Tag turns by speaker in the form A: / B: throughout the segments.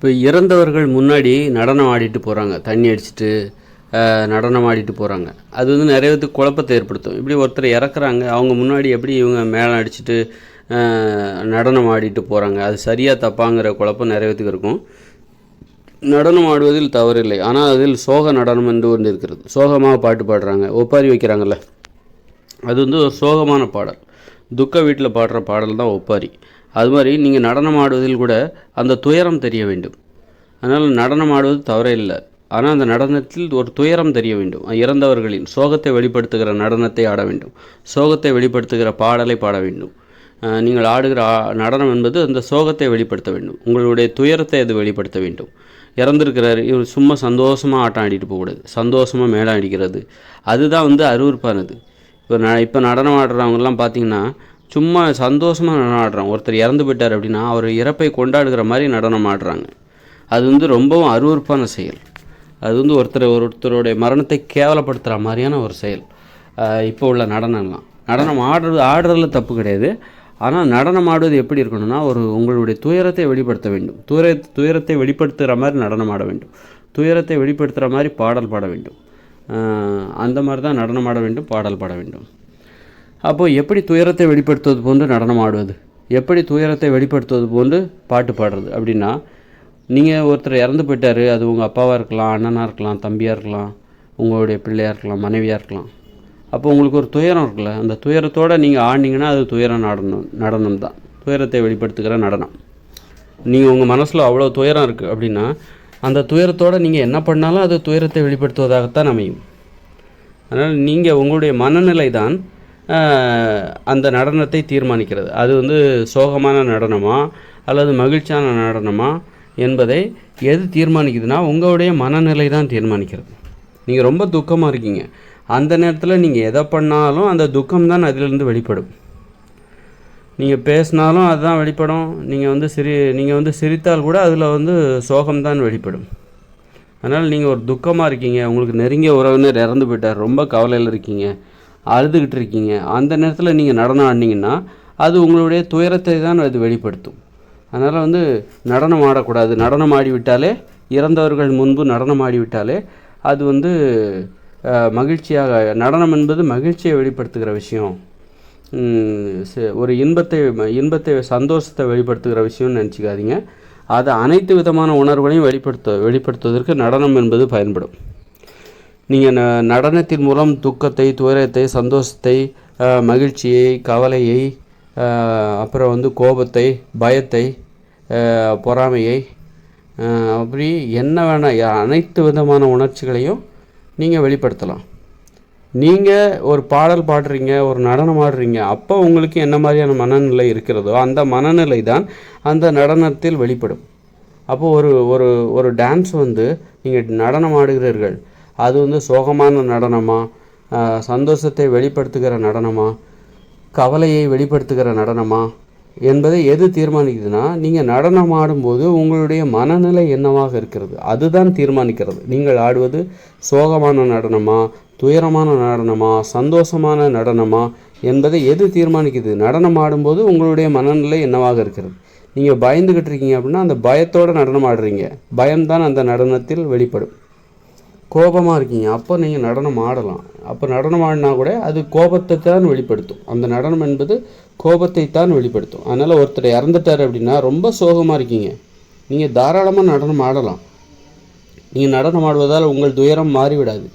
A: இப்போ இறந்தவர்கள் முன்னாடி நடனம் ஆடிட்டு போகிறாங்க தண்ணி அடிச்சுட்டு நடனம் ஆடிட்டு போகிறாங்க அது வந்து நிறைய பேத்துக்கு குழப்பத்தை ஏற்படுத்தும். இப்படி ஒருத்தர் இறக்குறாங்க. அவங்க முன்னாடி எப்படி இவங்க மேலே அடிச்சிட்டு நடனம் ஆடிட்டு போகிறாங்க அது சரியாக தப்பாங்கிற குழப்பம் நிறைய பேத்துக்கு இருக்கும். நடனம் ஆடுவதில் தவறில்லை. ஆனால் அதில் சோக நடனம் என்று ஒன்று இருக்கிறது. சோகமாக பாட்டு பாடுறாங்க. ஒப்பாரி வைக்கிறாங்கல்ல. அது வந்து ஒரு சோகமான பாடல். துக்க வீட்டில் பாடுற பாடல் தான் ஒப்பாரி. அது மாதிரி நீங்கள் நடனம் ஆடுவதில் கூட அந்த துயரம் தெரிய வேண்டும். அதனால் நடனம் ஆடுவது தவறே இல்லை. ஆனால் அந்த நடனத்தில் ஒரு துயரம் தெரிய வேண்டும். இறந்தவர்களின் சோகத்தை வெளிப்படுத்துகிற நடனத்தை ஆட வேண்டும். சோகத்தை வெளிப்படுத்துகிற பாடலை பாட வேண்டும். நீங்கள் ஆடுகிற ஆ- நடனம் என்பது அந்த சோகத்தை வெளிப்படுத்த வேண்டும். உங்களுடைய துயரத்தை அது வெளிப்படுத்த வேண்டும். இறந்துருக்கிறார் இவர் சும்மா சந்தோஷமாக ஆட்டம் ஆடிட்டு போகக்கூடாது. சந்தோஷமாக மேளம் அடிக்கிறது. அதுதான் வந்து அருவருப்பானது. இப்போ ந இப்போ நடனம் ஆடுறவங்கலாம் பார்த்தீங்கன்னா சும்மா சந்தோஷமாக நடனம் ஒருத்தர் இறந்து போயிட்டார் அப்படின்னா அவர் இறப்பை கொண்டாடுகிற மாதிரி நடனம் ஆடுறாங்க. அது வந்து ரொம்பவும் அருவருப்பான செயல். அது வந்து ஒருத்தர் ஒருத்தருடைய மரணத்தை கேவலப்படுத்துகிற மாதிரியான ஒரு செயல். இப்போ உள்ள நடனம்லாம். நடனம் ஆடுறது ஆடுறதுல தப்பு கிடையாது. ஆனால் நடனம் ஆடுவது எப்படி இருக்கணும்னா ஒரு உங்களுடைய துயரத்தை வெளிப்படுத்த வேண்டும். துயர துயரத்தை வெளிப்படுத்துகிற மாதிரி நடனம் ஆட வேண்டும். துயரத்தை வெளிப்படுத்துகிற மாதிரி பாடல் பாட வேண்டும். அந்த மாதிரி தான் நடனம் ஆட வேண்டும் பாடல் பாட வேண்டும். அப்போது எப்படி துயரத்தை வெளிப்படுத்துவது போன்று நடனம் ஆடுவது எப்படி துயரத்தை வெளிப்படுத்துவது போன்று பாட்டு பாடுறது? அப்படின்னா நீங்கள் ஒருத்தர் இறந்து போயிட்டார் அது உங்கள் அப்பாவாக இருக்கலாம் அண்ணனாக இருக்கலாம் தம்பியாக இருக்கலாம் உங்களுடைய பிள்ளையாக இருக்கலாம் மனைவியாக இருக்கலாம். அப்போ உங்களுக்கு ஒரு துயரம் இருக்குல்ல அந்த துயரத்தோடு நீங்கள் ஆடினீங்கன்னா அது துயரம் நடனம் நடனம் தான். துயரத்தை வெளிப்படுத்துகிற நடனம். நீங்கள் உங்கள் மனசில் அவ்வளோ துயரம் இருக்குது அப்படின்னா அந்த துயரத்தோடு நீங்கள் என்ன பண்ணாலும் அது துயரத்தை வெளிப்படுத்துவதாகத்தான் அமையும். அதனால் நீங்கள் உங்களுடைய மனநிலை தான் அந்த நடனத்தை தீர்மானிக்கிறது. அது வந்து சோகமான நடனமா அல்லது மகிழ்ச்சியான நடனமா என்பதை எது தீர்மானிக்குதுன்னா உங்களுடைய மனநிலை தான் தீர்மானிக்கிறது. நீங்கள் ரொம்ப துக்கமாக இருக்கீங்க. அந்த நேரத்தில் நீங்கள் எதை பண்ணாலும் அந்த துக்கம் தான் அதிலிருந்து வெளிப்படும். நீங்கள் பேசினாலும் அதுதான் வெளிப்படும். நீங்கள் வந்து சிரி நீங்கள் வந்து சிரித்தால் கூட அதில் வந்து சோகம்தான் வெளிப்படும். அதனால் நீங்கள் ஒரு துக்கமாக இருக்கீங்க. உங்களுக்கு நெருங்கிய உறவினர் இறந்து போயிட்டார். ரொம்ப கவலையில் இருக்கீங்க. அழுதுகிட்டு இருக்கீங்க அந்த நேரத்தில் நீங்கள் நடனம் ஆடினீங்கன்னா அது உங்களுடைய துயரத்தை தான் அது வெளிப்படுத்தும். அதனால் வந்து நடனம் ஆடக்கூடாது. நடனம் ஆடிவிட்டாலே இறந்தவர்கள் முன்பு நடனம் ஆடிவிட்டாலே அது வந்து மகிழ்ச்சியாக நடனம் என்பது மகிழ்ச்சியை வெளிப்படுத்துகிற விஷயம். ஒரு இன்பத்தை இன்பத்தை சந்தோஷத்தை வெளிப்படுத்துகிற விஷயம்னு நினச்சிக்காதீங்க. அது அனைத்து விதமான உணர்வுகளையும் வெளிப்படுத்த வெளிப்படுத்துவதற்கு நடனம் என்பது பயன்படும். நீங்கள் ந நடனத்தின் மூலம் துக்கத்தை துயரத்தை சந்தோஷத்தை மகிழ்ச்சியை கவலையை அப்புறம் வந்து கோபத்தை பயத்தை பொறாமையை அப்படி என்ன வேணால் அனைத்து விதமான உணர்ச்சிகளையும் நீங்கள் வெளிப்படுத்தலாம். நீங்கள் ஒரு பாடல் பாடுறீங்க ஒரு நடனம் ஆடுறீங்க அப்போ உங்களுக்கு என்ன மாதிரியான மனநிலை இருக்கிறதோ அந்த மனநிலை தான் அந்த நடனத்தில் வெளிப்படும். அப்போது ஒரு ஒரு ஒரு டான்ஸ் வந்து நீங்கள் நடனம் ஆடுகிறீர்கள் அது வந்து சோகமான நடனமா? சந்தோஷத்தை வெளிப்படுத்துகிற நடனமா? கவலையை வெளிப்படுத்துகிற நடனமா? என்பதை எது தீர்மானிக்குதுன்னா நீங்கள் நடனம் ஆடும்போது உங்களுடைய மனநிலை என்னவாக இருக்கிறது? அதுதான் தீர்மானிக்கிறது. நீங்கள் ஆடுவது சோகமான நடனமா? துயரமான நடனமா? சந்தோஷமான நடனமா? என்பதை எது தீர்மானிக்குது? நடனம் ஆடும்போது உங்களுடைய மனநிலை என்னவாக இருக்கிறது? நீங்கள் பயந்துக்கிட்டு இருக்கீங்க அப்படின்னா அந்த பயத்தோடு நடனம் ஆடுறீங்க. பயம்தான் அந்த நடனத்தில் வெளிப்படும். கோபமாக இருக்கீங்க. அப்போ நீங்கள் நடனம் ஆடலாம். அப்போ நடனம் ஆடினா கூட அது கோபத்தை தான் வெளிப்படுத்தும். அந்த நடனம் என்பது கோபத்தை தான் வெளிப்படுத்தும். அதனால் ஒருத்தர் இறந்துட்டார் அப்படின்னா ரொம்ப சோகமாக இருக்கீங்க. நீங்கள் தாராளமாக நடனம் ஆடலாம். நீங்கள் நடனம் ஆடுவதால் உங்கள் துயரம் மாறிவிடாது.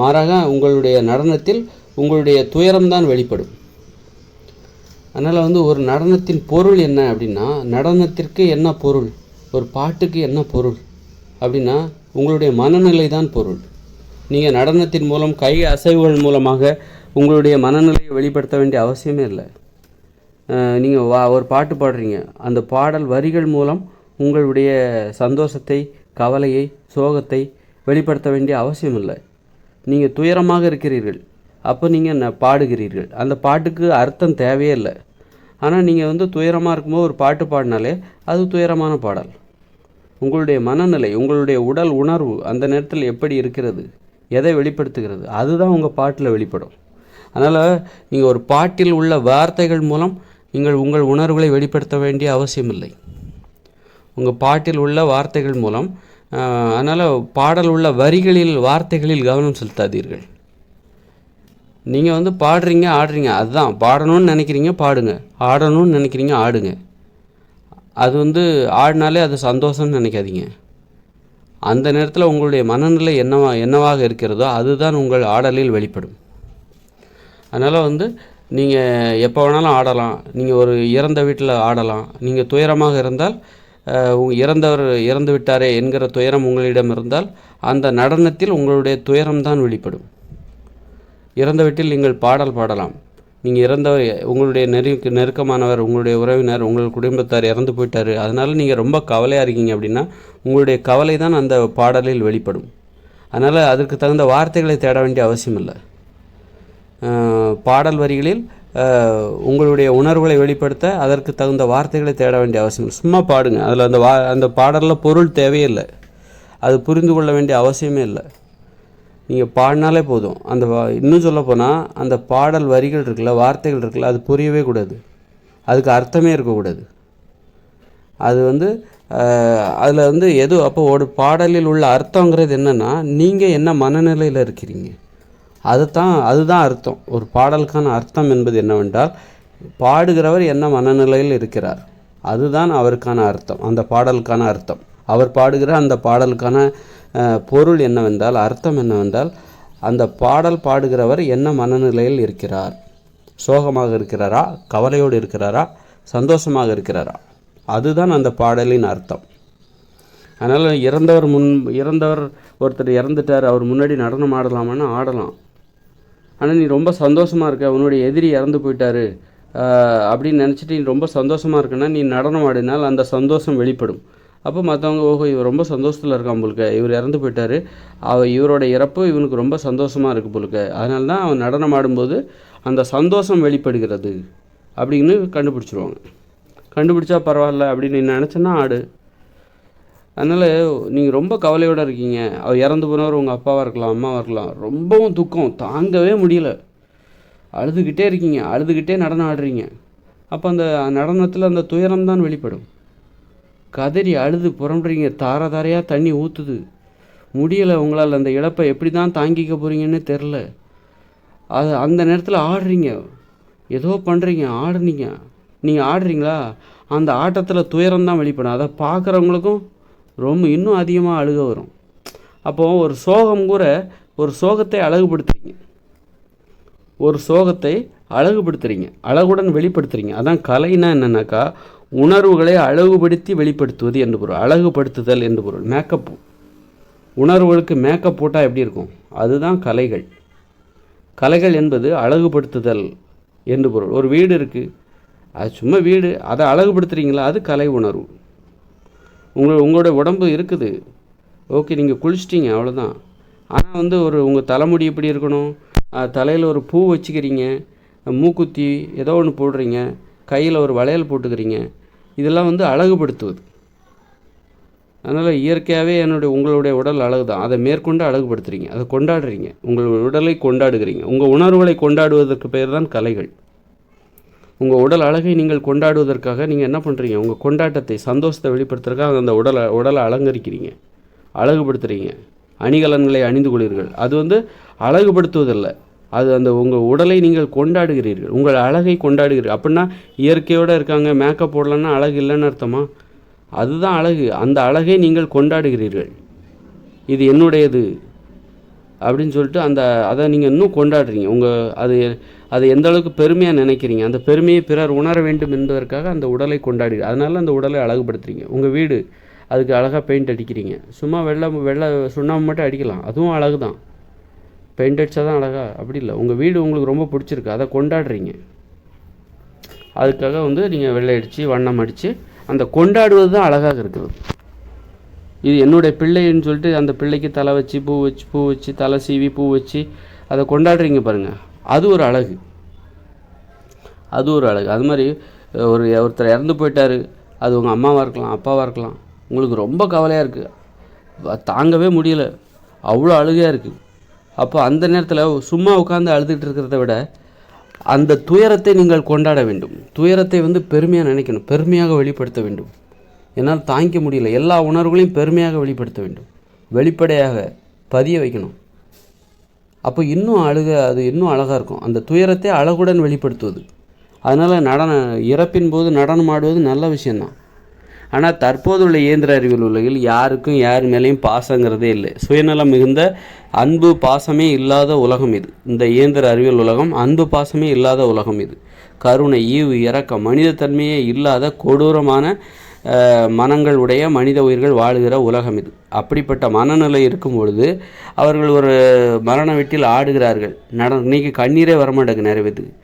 A: மாறாக உங்களுடைய நடனத்தில் உங்களுடைய துயரம்தான் வெளிப்படும். அதனால் வந்து ஒரு நடனத்தின் பொருள் என்ன அப்படின்னா நடனத்திற்கு என்ன பொருள்? ஒரு பாட்டுக்கு என்ன பொருள்? அப்படின்னா உங்களுடைய மனநிலை தான் பொருள். நீங்கள் நடனத்தின் மூலம் கை அசைவுகள் மூலமாக உங்களுடைய மனநிலையை வெளிப்படுத்த வேண்டிய அவசியமே இல்லை. நீங்கள் வா ஒரு பாட்டு பாடுறீங்க. அந்த பாடல் வரிகள் மூலம் உங்களுடைய சந்தோஷத்தை கவலையை சோகத்தை வெளிப்படுத்த வேண்டிய அவசியம் இல்லை. நீங்கள் துயரமாக இருக்கிறீர்கள். அப்போ நீங்கள் ந- பாடுகிறீர்கள். அந்த பாட்டுக்கு அர்த்தம் தேவையே இல்லை. ஆனால் நீங்கள் வந்து துயரமாக இருக்கும்போது ஒரு பாட்டு பாடினாலே அது துயரமான பாடல். உங்களுடைய மனநிலை உங்களுடைய உடல் உணர்வு அந்த நேரத்தில் எப்படி இருக்கிறது எதை வெளிப்படுத்துகிறது அதுதான் உங்கள் பாட்டில் வெளிப்படும். அதனால் நீங்கள் ஒரு பாட்டில் உள்ள வார்த்தைகள் மூலம் நீங்கள் உங்கள் உணர்வுகளை வெளிப்படுத்த வேண்டிய அவசியமில்லை. உங்கள் பாட்டில் உள்ள வார்த்தைகள் மூலம் அதனால் பாடல் உள்ள வரிகளில் வார்த்தைகளில் கவனம் செலுத்தாதீர்கள். நீங்கள் வந்து பாடுறீங்க ஆடுறீங்க அதுதான் பாடணும்னு நினைக்கிறீங்க பாடுங்க. ஆடணும்னு நினைக்கிறீங்க ஆடுங்க. அது வந்து ஆடினாலே அது சந்தோஷம்னு நினைக்காதீங்க. அந்த நேரத்தில் உங்களுடைய மனநிலை என்னவா என்னவாக இருக்கிறதோ அதுதான் உங்கள் ஆடலில் வெளிப்படும். அதனால் வந்து நீங்கள் எப்போ வேணாலும் ஆடலாம். நீங்கள் ஒரு இறந்த வீட்டில் ஆடலாம். நீங்கள் துயரமாக இருந்தால் இறந்தவர் இறந்து விட்டாரே என்கிற துயரம் உங்களிடம் இருந்தால் அந்த நடனத்தில் உங்களுடைய துயரம்தான் வெளிப்படும். இறந்த வீட்டில் நீங்கள் பாடல் பாடலாம். நீங்கள் இறந்தவர் உங்களுடைய நெருக்க நெருக்கமானவர் உங்களுடைய உறவினர் உங்கள் குடும்பத்தார் இறந்து போயிட்டார். அதனால் நீங்கள் ரொம்ப கவலையாக இருக்கீங்க அப்படின்னா உங்களுடைய கவலை தான் அந்த பாடலில் வெளிப்படும். அதனால் அதுக்கு தகுந்த வார்த்தைகளை தேட வேண்டிய அவசியம் இல்லை. பாடல் வரிகளில் உங்களுடைய உணர்வுகளை வெளிப்படுத்த அதற்கு தகுந்த வார்த்தைகளை தேட வேண்டிய அவசியம் சும்மா பாடுங்க. அதில் அந்த வா அந்த பாடலில் பொருள் தேவையில்லை அது புரிந்து கொள்ள வேண்டிய அவசியமே இல்லை. நீங்கள் பாடினாலே போதும். அந்த வா- இன்னும் சொல்லப்போனால் அந்த பாடல் வரிகள் இருக்குல்ல வார்த்தைகள் இருக்குல்ல அது புரியவே கூடாது. அதுக்கு அர்த்தமே இருக்கக்கூடாது. அது வந்து அதில் வந்து எது அப்போ ஒரு பாடலில் உள்ள அர்த்தங்கிறது என்னென்னா நீங்கள் என்ன மனநிலையில் இருக்கிறீங்க. அதுதான் அதுதான் அர்த்தம். ஒரு பாடலுக்கான அர்த்தம் என்பது என்னவென்றால் பாடுகிறவர் என்ன மனநிலையில் இருக்கிறார். அதுதான் அவருக்கான அர்த்தம். அந்த பாடலுக்கான அர்த்தம். அவர் பாடுகிற அந்த பாடலுக்கான பொருள் என்னவென்றால் அர்த்தம் என்னவென்றால் அந்த பாடல் பாடுகிறவர் என்ன மனநிலையில் இருக்கிறார்? சோகமாக இருக்கிறாரா? கவலையோடு இருக்கிறாரா? சந்தோஷமாக இருக்கிறாரா? அதுதான் அந்த பாடலின் அர்த்தம். அதனால் இறந்தவர் முன் இறந்தவர் ஒருத்தர் இறந்துட்டார் அவர் முன்னாடி நடனம் ஆடலாமான்னு ஆடலாம். ஆனால் நீ ரொம்ப சந்தோஷமாக இருக்க உன்னுடைய எதிரி இறந்து போயிட்டாரு அப்படின்னு நினச்சிட்டு நீ ரொம்ப சந்தோஷமாக இருக்குன்னா நீ நடனம் ஆடினால் அந்த சந்தோஷம் வெளிப்படும். அப்போ மற்றவங்க ஓஹோ இவர் ரொம்ப சந்தோஷத்தில் இருக்கான் போலுக்க இவர் இறந்து போயிட்டாரு. அவ இவரோட இறப்பு இவனுக்கு ரொம்ப சந்தோஷமாக இருக்குது போலுக்க அதனால தான் அவன் நடனம் ஆடும்போது அந்த சந்தோஷம் வெளிப்படுகிறது அப்படின்னு கண்டுபிடிச்சிருவாங்க. கண்டுபிடிச்சா பரவாயில்ல அப்படின்னு நீ நினச்சேன்னா ஆடு. அதனால் நீங்கள் ரொம்ப கவலையோடு இருக்கீங்க. அவர் இறந்து போனவர் உங்கள் அப்பாவாக இருக்கலாம் அம்மாவாக இருக்கலாம். ரொம்பவும் துக்கம். தாங்கவே முடியல. அழுதுகிட்டே இருக்கீங்க. அழுதுகிட்டே நடனம் ஆடுறீங்க. அப்போ அந்த நடனத்தில் அந்த துயரம் தான் வெளிப்படும். கதறி அழுது புரண்டுறீங்க. தார தாரையாக தண்ணி ஊற்றுது முடியலை உங்களால் அந்த இழப்பை எப்படி தான் தாங்கிக்க போகிறீங்கன்னு தெரில அது அந்த நேரத்தில் ஆடுறீங்க. ஏதோ பண்ணுறீங்க ஆடுனீங்க. நீங்கள் ஆடுறீங்களா? அந்த ஆட்டத்தில் துயரம் தான் வெளிப்படும். அதை பார்க்குறவங்களுக்கும் ரொம்ப இன்னும் அதிகமாக அழுக வரும். அப்போது ஒரு சோகம் கூட ஒரு சோகத்தை அழகுபடுத்துறீங்க. ஒரு சோகத்தை அழகுபடுத்துறீங்க. அழகுடன் வெளிப்படுத்துறீங்க. அதான் கலைனா என்னென்னாக்கா உணர்வுகளை அழகுபடுத்தி வெளிப்படுத்துவது என்று பொருள். அழகுபடுத்துதல் என்று பொருள். மேக்கப். உணர்வுகளுக்கு மேக்கப் போட்டால் எப்படி இருக்கும்? அதுதான் கலைகள். கலைகள் என்பது அழகுபடுத்துதல் என்று பொருள். ஒரு வீடு இருக்குது அது சும்மா வீடு. அதை அழகுபடுத்துறீங்களா? அது கலை உணர்வு. உங்கள் உங்களோட உடம்பு இருக்குது. ஓகே நீங்கள் குளிச்சிட்டீங்க அவ்வளோதான் ஆனால் வந்து ஒரு உங்கள் தலைமுடி எப்படி இருக்கணும்? தலையில் ஒரு பூ வச்சுக்கிறீங்க. மூக்குத்தி ஏதோ ஒன்று போடுறீங்க. கையில் ஒரு வளையல் போட்டுக்கிறீங்க. இதெல்லாம் வந்து அழகுபடுத்துவது. அதனால் இயற்கையாகவே என்னுடைய உங்களுடைய உடல் அழகு தான் அதை மேற்கொண்டு அழகுபடுத்துறீங்க. அதை கொண்டாடுறீங்க. உங்கள் உடலை கொண்டாடுகிறீங்க. உங்கள் உணர்வுகளை கொண்டாடுவதற்கு பெயர் தான் கலைகள். உங்கள் உடல் அழகை நீங்கள் கொண்டாடுவதற்காக நீங்கள் என்ன பண்ணுறீங்க உங்கள் கொண்டாட்டத்தை சந்தோஷத்தை வெளிப்படுத்துறதுக்காக அந்த உடலை உடலை அலங்கரிக்கிறீங்க. அழகுபடுத்துகிறீங்க அணிகலன்களை அணிந்து கொள்கிறீர்கள் அது வந்து அழகுபடுத்துவதில்லை. அது அந்த உங்கள் உடலை நீங்கள் கொண்டாடுகிறீர்கள். உங்கள் அழகை கொண்டாடுகிறீர்கள். அப்படின்னா இயற்கையோடு இருக்காங்க மேக்கப் போடலன்னா அழகு இல்லைன்னு அர்த்தமா? அதுதான் அழகு. அந்த அழகை நீங்கள் கொண்டாடுகிறீர்கள். இது என்னுடையது அப்படின்னு சொல்லிட்டு அந்த அதை நீங்கள் இன்னும் கொண்டாடுறீங்க. உங்கள் அது அது எந்த அளவுக்கு பெருமையாக நினைக்கிறீங்க? அந்த பெருமையை பிறர் உணர வேண்டும் என்பதற்காக அந்த உடலை கொண்டாடுகிற அதனால அந்த உடலை அழகுபடுத்துறீங்க. உங்கள் வீடு அதுக்கு அழகாக பெயிண்ட் அடிக்கிறீங்க. சும்மா வெள்ளை வெள்ளை சுண்ணாம்பு மட்டும் அடிக்கலாம். அதுவும் அழகு தான் பெயிண்ட் அடித்தா தான் அழகா. அப்படி இல்லை. உங்கள் வீடு உங்களுக்கு ரொம்ப பிடிச்சிருக்கு. அதை கொண்டாடுறீங்க. அதுக்காக வந்து நீங்கள் வெள்ளை அடித்து வண்ணம் அடித்து அந்த கொண்டாடுவது தான் அழகாக இருக்கிறது. இது என்னுடைய பிள்ளைன்னு சொல்லிட்டு அந்த பிள்ளைக்கு தலை வச்சு பூ வச்சு பூ வச்சு தலை சீவி பூ வச்சு அதை கொண்டாடுறீங்க பாருங்கள் அது ஒரு அழகு. அது ஒரு அழகு. அது மாதிரி ஒரு ஒருத்தர் இறந்து போயிட்டாரு. அது உங்கள் அம்மாவாக இருக்கலாம் அப்பாவாக இருக்கலாம். உங்களுக்கு ரொம்ப கவலையாக இருக்குது தாங்கவே முடியல. அவ்வளோ அழுகையாக இருக்குது அப்போ அந்த நேரத்தில் சும்மா உட்காந்து அழுதுகிட்டு இருக்கிறத விட அந்த துயரத்தை நீங்கள் கொண்டாட வேண்டும். துயரத்தை வந்து பெருமையாக நினைக்கணும். பெருமையாக வெளிப்படுத்த வேண்டும். என்னால் தாங்கிக்க முடியல. எல்லா உணர்வுகளையும் பெருமையாக வெளிப்படுத்த வேண்டும். வெளிப்படையாக பதிய வைக்கணும். அப்போ இன்னும் அழுக அது இன்னும் அழகாக இருக்கும். அந்த துயரத்தை அழகுடன் வெளிப்படுத்துவது. அதனால் நடன இறப்பின் போது நடனம் ஆடுவது நல்ல விஷயந்தான் ஆனால் தற்போதுள்ள இயந்திர அறிவியல் உலகில் யாருக்கும் யார் மேலேயும் பாசங்கிறதே இல்லை. சுயநலம் மிகுந்த அன்பு பாசமே இல்லாத உலகம் இது. இந்த இயந்திர அறிவியல் உலகம் அன்பு பாசமே இல்லாத உலகம் இது. கருணை ஈவு இறக்கம் மனிதத்தன்மையே இல்லாத கொடூரமான மனங்கள் உடைய மனித உயிர்கள் வாழுகிற உலகம் இது. அப்படிப்பட்ட மனநிலை இருக்கும் பொழுது அவர்கள் ஒரு மரண வீட்டில் ஆடுகிறார்கள். நட இன்னைக்கு கண்ணீரே வரமாட்டேங்குது நிறைய பேத்துக்கு.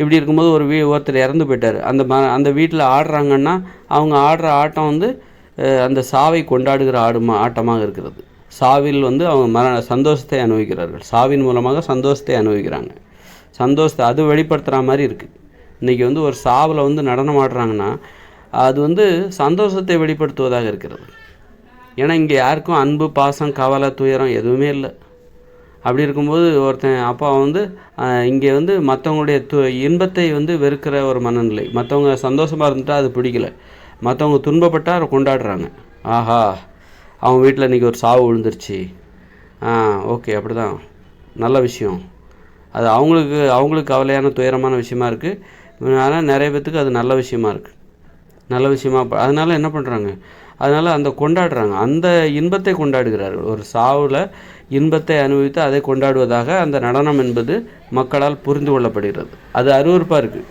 A: இப்படி இருக்கும்போது ஒரு வீ ஒருத்தர் இறந்து போயிட்டார். அந்த ம அந்த வீட்டில் ஆடுறாங்கன்னா அவங்க ஆடுற ஆட்டம் வந்து அந்த சாவை கொண்டாடுகிற ஆடுமா ஆட்டமாக இருக்கிறது. சாவில் வந்து அவங்க மர சந்தோஷத்தை அனுபவிக்கிறார்கள். சாவின் மூலமாக சந்தோஷத்தை அனுபவிக்கிறாங்க. சந்தோஷத்தை அது வெளிப்படுத்துகிற மாதிரி இருக்குது இன்றைக்கி வந்து ஒரு சாவில் வந்து நடனம் ஆடுறாங்கன்னா அது வந்து சந்தோஷத்தை வெளிப்படுத்துவதாக இருக்கிறது. ஏன்னா இங்கே யாருக்கும் அன்பு பாசம் கவலை துயரம் எதுவுமே இல்லை. அப்படி இருக்கும்போது ஒருத்தன் அப்பா வந்து இங்கே வந்து மற்றவங்களுடைய து இன்பத்தை வந்து வெறுக்கிற ஒரு மனநிலை. மற்றவங்க சந்தோஷமாக இருந்துட்டால் அது பிடிக்கல. மற்றவங்க துன்பப்பட்டால் அதை கொண்டாடுறாங்க. ஆஹா அவங்க வீட்டில் இன்றைக்கி ஒரு சாவு விழுந்துருச்சு. ஆ ஓகே அப்படி தான் நல்ல விஷயம். அது அவங்களுக்கு அவங்களுக்கு கவலையான துயரமான விஷயமா இருக்குது ஆனால் நிறைய பேர்த்துக்கு அது நல்ல விஷயமா இருக்குது நல்ல விஷயமா அதனால் அதனால என்ன பண்ணுறாங்க அதனால் அந்த கொண்டாடுறாங்க. அந்த இன்பத்தை கொண்டாடுகிறார்கள். ஒரு சாவில் இன்பத்தை அனுபவித்து அதை கொண்டாடுவதாக அந்த நடனம் என்பது மக்களால் புரிந்து கொள்ளப்படுகிறது. அது அருவறுப்பாக இருக்குது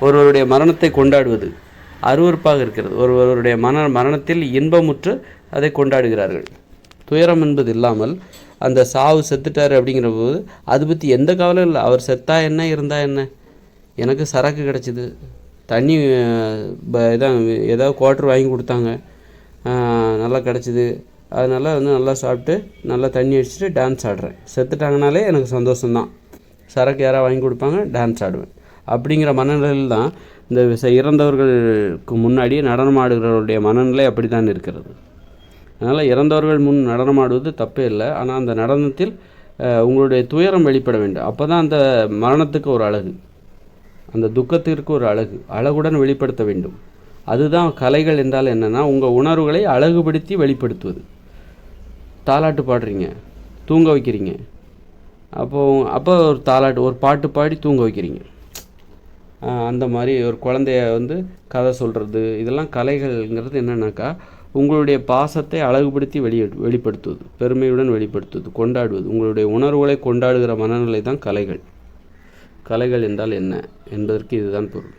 A: ஒருவருடைய மரணத்தை கொண்டாடுவது அருவருப்பாக இருக்கிறது. ஒருவருடைய மன மரணத்தில் இன்பமுற்று அதை கொண்டாடுகிறார்கள். துயரம் என்பது இல்லாமல் அந்த சாவு செத்துட்டார் அப்படிங்கிற போது அது பற்றி எந்த கவலையும் இல்லை. அவர் செத்தா என்ன இருந்தா என்ன? எனக்கு சரக்கு கிடச்சிது. தண்ணி ப- இதான் ஏதாவது குவார்ட்ரு வாங்கி கொடுத்தாங்க. நல்லா கிடச்சிது. அதனால் வந்து நல்லா சாப்பிட்டு நல்லா தண்ணி அடிச்சுட்டு டான்ஸ் ஆடுறேன். செத்துட்டாங்கனாலே எனக்கு சந்தோஷம்தான். சரக்கு யாராவது வாங்கி கொடுப்பாங்க டான்ஸ் ஆடுவேன். அப்படிங்கிற மனநிலையில் தான் இந்த விச- இறந்தவர்களுக்கு முன்னாடி நடனம் ஆடுகிறவருடைய மனநிலை அப்படி தான் இருக்கிறது. அதனால் இறந்தவர்கள் முன் நடனமாடுவது தப்பே இல்லை. ஆனால் அந்த நடனத்தில் உங்களுடைய துயரம் வெளிப்பட வேண்டும். அப்போ தான் அந்த மரணத்துக்கு ஒரு அழகு. அந்த துக்கத்திற்கு ஒரு அழகு. அழகுடன் வெளிப்படுத்த வேண்டும். அதுதான் கலைகள் என்றால் என்னென்னா உங்கள் உணர்வுகளை அழகுபடுத்தி வெளிப்படுத்துவது. தாலாட்டு பாடுறீங்க தூங்க வைக்கிறீங்க. அப்போ அப்போ ஒரு தாலாட்டு ஒரு பாட்டு பாடி தூங்க வைக்கிறீங்க. அந்த மாதிரி ஒரு குழந்தைய வந்து கதை சொல்கிறது இதெல்லாம் கலைகள்ங்கிறது என்னென்னாக்கா உங்களுடைய பாசத்தை அழகுபடுத்தி வெளியே வெளிப்படுத்துவது பெருமையுடன் வெளிப்படுத்துவது கொண்டாடுவது. உங்களுடைய உணர்வுகளை கொண்டாடுகிற மனநிலை தான் கலைகள். கலைகள் என்றால் என்ன என்பதற்கு இதுதான் பொருள்.